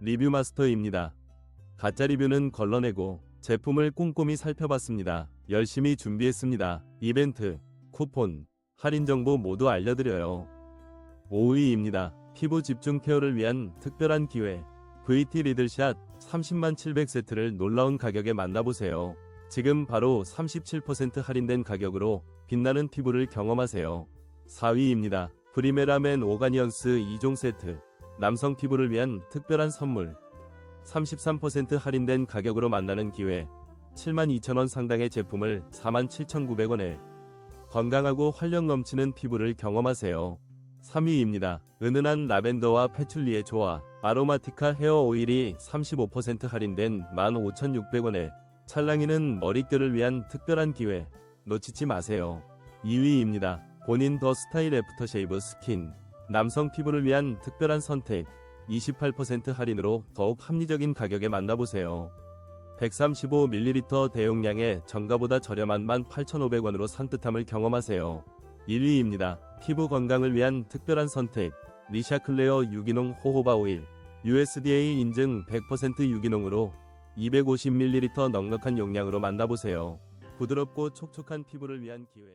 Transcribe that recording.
리뷰 마스터입니다. 가짜 리뷰는 걸러내고 제품을 꼼꼼히 살펴봤습니다. 열심히 준비했습니다. 이벤트, 쿠폰, 할인 정보 모두 알려드려요. 5위입니다. 피부 집중 케어를 위한 특별한 기회. VT 리들샷 30만 700 세트를 놀라운 가격에 만나보세요. 지금 바로 37% 할인된 가격으로 빛나는 피부를 경험하세요. 4위입니다. 프리메라멘 오가니언스 2종 세트. 남성 피부를 위한 특별한 선물. 33% 할인된 가격으로 만나는 기회. 72,000원 상당의 제품을 47,900원에 건강하고 활력 넘치는 피부를 경험하세요. 3위입니다. 은은한 라벤더와 패출리의 조화. 아로마티카 헤어 오일이 35% 할인된 15,600원에 찰랑이는 머릿결을 위한 특별한 기회. 놓치지 마세요. 2위입니다. 본인 더 스타일 애프터 쉐이브 스킨. 남성 피부를 위한 특별한 선택. 28% 할인으로 더욱 합리적인 가격에 만나보세요. 135ml 대용량의 정가보다 저렴한 18,500원으로 산뜻함을 경험하세요. 1위입니다. 피부 건강을 위한 특별한 선택. 리샤클레어 유기농 호호바 오일. USDA 인증 100% 유기농으로 250ml 넉넉한 용량으로 만나보세요. 부드럽고 촉촉한 피부를 위한 기회.